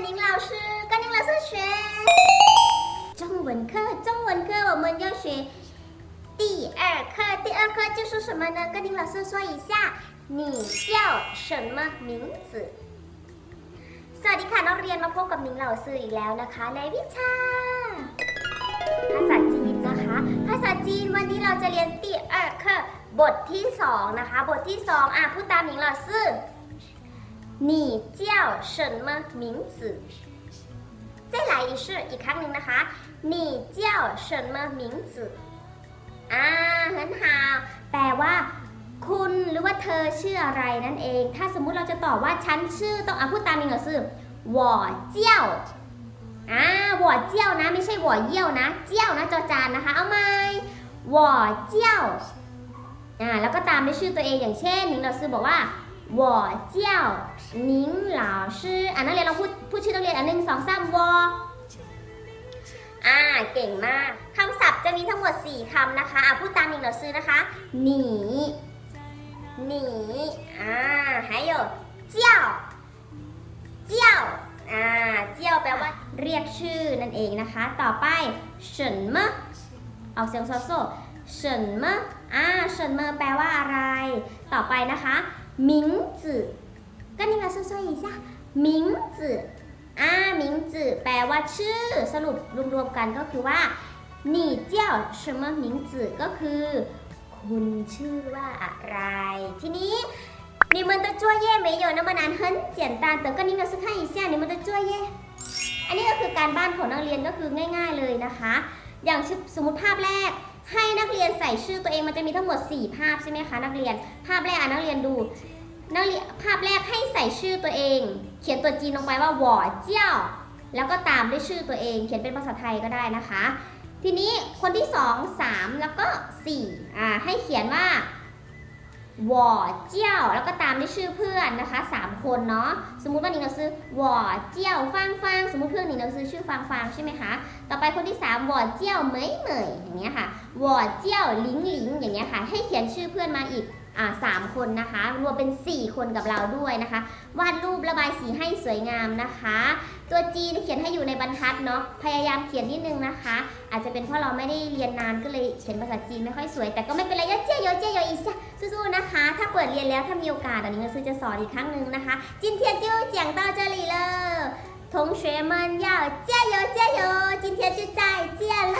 宁老师跟宁老师学中文课。中文课我们要学第二课，第二课就是什么呢？跟宁老师说一下，你叫什么名字？สวัสดีค่ะนักเรียนมาพบกับนิงเหล่าซื่ออีกแล้วนะคะ ในวิชา ภาษาจีนนะคะ ภาษาจีนวันนี้เราจะเรียนตีเออคือบทที่สองนะคะ บทที่สองอ่ะพูดตามนิงเหล่าซื่อ 你叫什么名字再来一次อีกครั้งหนึ่งนะคะ你叫什么名字อ่า很好แปลว่า คุณหรือว่าเธอชื่ออะไรนั่นเอง ถ้าสมมุติเราจะตอบว่าฉันชื่อต้องอ่ะพูดตามนิงเหล่าซื่อ我叫อ่า我叫นะไม่ใช่我เยี่ยวนะ เจี้ยวนะจอจานนะคะ เอาไหม我叫อ่าแล้วก็ตามด้วยชื่อตัวเองอย่างเช่นนิงเหล่าซื่อบอกว่า 我叫นิงเหล่าซื่ออ่านักเรียนเราพูดพูดชื่อนักเรียนอันหนึ่งสองสามวออ่าเก่งมากคำศัพท์จะมีทั้งหมด 4คำนะคะอ่ะพูดตามนิงเหล่าซื่อนะคะหนีหนีอ่า还有叫叫อ่าเจียวแปลว่าเรียกชื่อนั่นเองนะคะ ต่อไปเฉินมะเอาเสียงโซโซเฉินมะอ่าเฉินมะแปลว่าอะไร ต่อไปนะคะ มิงจื่อก็นี่เราช่วยๆอีกจ้ะมิงจื่ออ่ามิงจื่อแปลว่าชื่อ สรุปรวมๆกันก็คือว่า你叫什么名字ก็คือ คุณชื่อว่าอะไร ทีนี้ 你们的作业没有那么难，很简单。等跟你老师看一下你们的作业。อันนี้ก็คือการบ้านของนักเรียนก็คือง่าย ๆเลยนะคะ อย่างสมมติภาพแรก ให้นักเรียนใส่ชื่อตัวเองมันจะมีทั้งหมด 4 ภาพใช่ไหมคะนักเรียน ภาพแรกอะนักเรียนดูนักเรียนภาพแรกให้ใส่ชื่อตัวเอง เขียนตัวจีนลงไปว่าหวอเจี้ยวแล้วก็ตามด้วยชื่อตัวเอง เขียนเป็นภาษาไทยก็ได้นะคะ ทีนี้คนที่ 2 3 แล้วก็4อ่าให้เขียนว่า วอเจี้ยวแล้วก็ตามด้วยชื่อเพื่อนนะคะ 3 คนเนาะสมมุติว่าหนิงเราซื้อหวอเจี้ยวฟางฟางสมมุติเพื่อนหนิงเราซื้อชื่อฟางฟางใช่ไหมคะต่อไปคนที่3หวอเจี้ยวเหมยเหมยอย่างเงี้ยค่ะหวอเจี้ยวลิงลิงอย่างเงี้ยค่ะให้เขียนชื่อเพื่อนมาอีก สามคนนะคะ รวมเป็น 4 คนกับเราด้วยนะคะ วาดรูประบายสีให้สวยงามนะคะ ตัวจีนเขียนให้อยู่ในบรรทัดเนาะพยายามเขียนนิดนึงนะคะ อาจจะเป็นเพราะเราไม่ได้เรียนนานก็เลยเขียนภาษาจีนไม่ค่อยสวย แต่ก็ไม่เป็นไรเยอะเจ๊เยอะเจ๊เยอะอีกสู้ๆนะคะ ถ้าเปิดเรียนแล้วถ้ามีโอกาสเดี๋ยวนี้ก็ซื้อจะสอนอีกครั้งหนึ่งนะคะ今天就讲到这里了同学们要加油加油今天就再见了